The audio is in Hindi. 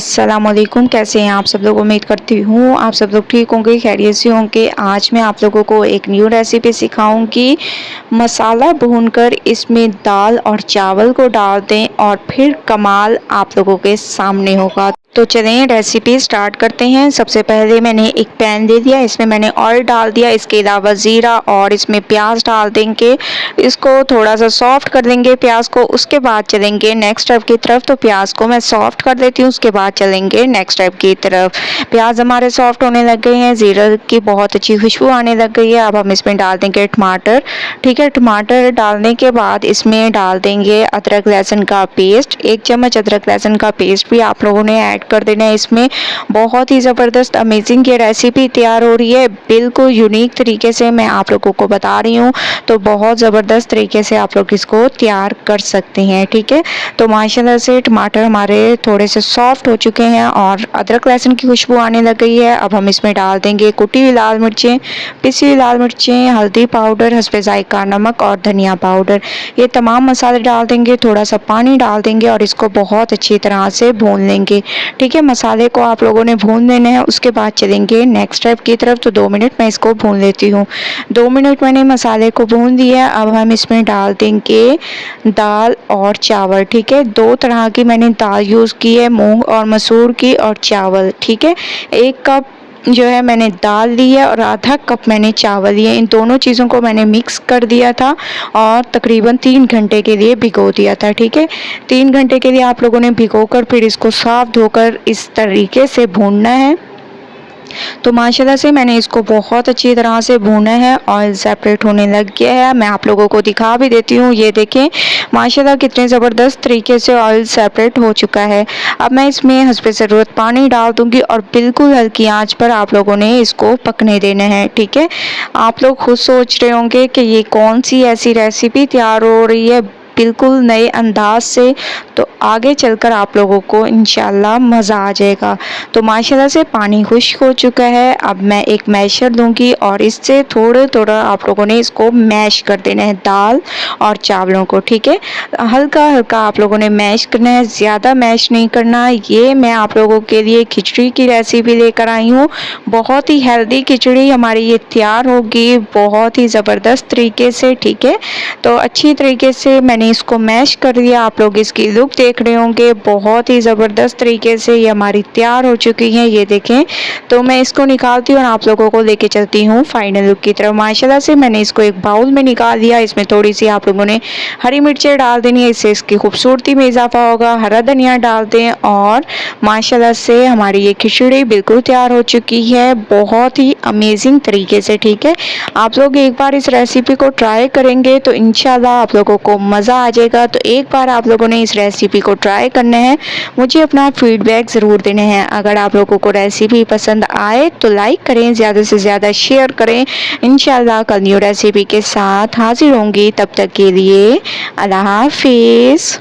अस्सलाम वालेकुम कैसे हैं आप सब लोग? उम्मीद करती हूँ आप सब लोग ठीक होंगे, खैरियत से होंगे। आज मैं आप लोगों को एक न्यू रेसिपी सिखाऊँगी। मसाला भूनकर इसमें दाल और चावल को डाल दें और फिर कमाल आप लोगों के सामने होगा। तो चलें रेसिपी स्टार्ट करते हैं। सबसे पहले मैंने एक पैन दे दिया, इसमें मैंने ऑयल डाल दिया, इसके अलावा ज़ीरा और इसमें प्याज डाल देंगे। इसको थोड़ा सा सॉफ्ट कर देंगे प्याज को, उसके बाद चलेंगे नेक्स्ट स्टेप की तरफ़। तो प्याज को मैं सॉफ्ट कर देती हूँ, उसके बाद चलेंगे नेक्स्ट स्टेप की तरफ़। प्याज हमारे सॉफ्ट होने लग गए हैं, ज़ीरा की बहुत अच्छी खुशबू आने लग गई है। अब हम इसमें डाल देंगे टमाटर, ठीक है? टमाटर डालने के बाद इसमें डाल देंगे अदरक, लहसुन का पेस्ट एक चम्मच अदरक, लहसुन का पेस्ट भी आप लोगों ने ऐड कर देना है इसमें। बहुत ही ज़बरदस्त अमेजिंग ये रेसिपी तैयार हो रही है। बिल्कुल यूनिक तरीके से मैं आप लोगों को बता रही हूँ। तो बहुत ज़बरदस्त तरीके से आप लोग इसको तैयार कर सकते हैं, ठीक है? तो माशाल्लाह से टमाटर हमारे थोड़े से सॉफ्ट हो चुके हैं और अदरक लहसुन की खुशबू आने लग गई है। अब हम इसमें डाल देंगे कुटी हुई लाल मिर्चें, पिसी हुई लाल मिर्चें, हल्दी पाउडर हंसपे जायका नमक और धनिया पाउडर ये तमाम मसाले डाल देंगे, थोड़ा सा पानी डाल देंगे और इसको बहुत अच्छी तरह से भून लेंगे। ठीक है, मसाले को आप लोगों ने भून देने हैं, उसके बाद चलेंगे नेक्स्ट स्टेप की तरफ़। तो दो मिनट मैं इसको भून लेती हूँ। दो मिनट मैंने मसाले को भून दिया अब हम इसमें डाल देंगे दाल और चावल, ठीक है? दो तरह की मैंने दाल यूज़ की है, मूँग और मसूर की और चावल, ठीक है? एक कप जो है मैंने दाल ली है और आधा कप मैंने चावल लिए। इन दोनों चीज़ों को मैंने मिक्स कर दिया था और तकरीबन तीन घंटे के लिए भिगो दिया था, ठीक है? तीन घंटे के लिए आप लोगों ने भिगो कर फिर इसको साफ़ धोकर इस तरीके से भूनना है। तो माशाल्लाह से मैंने इसको बहुत अच्छी तरह से भूना है ऑयल सेपरेट होने लग गया है। मैं आप लोगों को दिखा भी देती हूँ। ये देखें, माशाल्लाह कितने ज़बरदस्त तरीके से ऑयल सेपरेट हो चुका है। अब मैं इसमें हंसपे ज़रूरत पानी डाल दूँगी और बिल्कुल हल्की आँच पर आप लोगों ने इसको पकने देना है, ठीक है? आप लोग खुद सोच रहे होंगे कि ये कौन सी ऐसी रेसिपी तैयार हो रही है? बिल्कुल नए अंदाज से तो आगे चलकर आप लोगों को इन मज़ा आ जाएगा। तो माशाल्लाह से पानी खुश्क हो चुका है। अब मैं एक मैशर लूँगी और इससे थोड़े थोड़ा आप लोगों ने इसको मैश कर देना है दाल और चावलों को, ठीक है? हल्का हल्का आप लोगों ने मैश करना है। ज़्यादा मैश नहीं करना। ये मैं आप लोगों के लिए खिचड़ी की रेसिपी लेकर आई हूँ। बहुत ही हेल्दी खिचड़ी हमारी ये तैयार होगी। बहुत ही ज़बरदस्त तरीके से, ठीक है? तो अच्छी तरीके से मैंने इसको मैश कर दिया। आप लोग इसकी लुक देख रहे होंगे। बहुत ही ज़बरदस्त तरीके से ये हमारी तैयार हो चुकी है, ये देखें। तो मैं इसको निकालती हूँ और आप लोगों को लेके चलती हूँ फाइनल लुक की तरफ़। माशाल्लाह से मैंने इसको एक बाउल में निकाल दिया। इसमें थोड़ी सी आप लोगों ने हरी मिर्चें डाल देनी है। इससे इसकी खूबसूरती में इजाफा होगा। हरा धनिया डाल दें और माशाला से हमारी ये खिचड़ी बिल्कुल तैयार हो चुकी है। बहुत ही अमेजिंग तरीके से, ठीक है? आप लोग एक बार इस रेसिपी को ट्राई करेंगे तो इनशाला आप लोगों को मज़ा आ जाएगा। तो एक बार आप लोगों ने इस रेसिपी को ट्राई करना है। मुझे अपना फीडबैक ज़रूर देने हैं। अगर आप लोगों को रेसिपी पसंद आए तो लाइक करें, ज़्यादा से ज़्यादा शेयर करें। इन कल न्यू रेसिपी के साथ हाजिर होंगी। तब तक के लिए अल्लाह हाफिज़।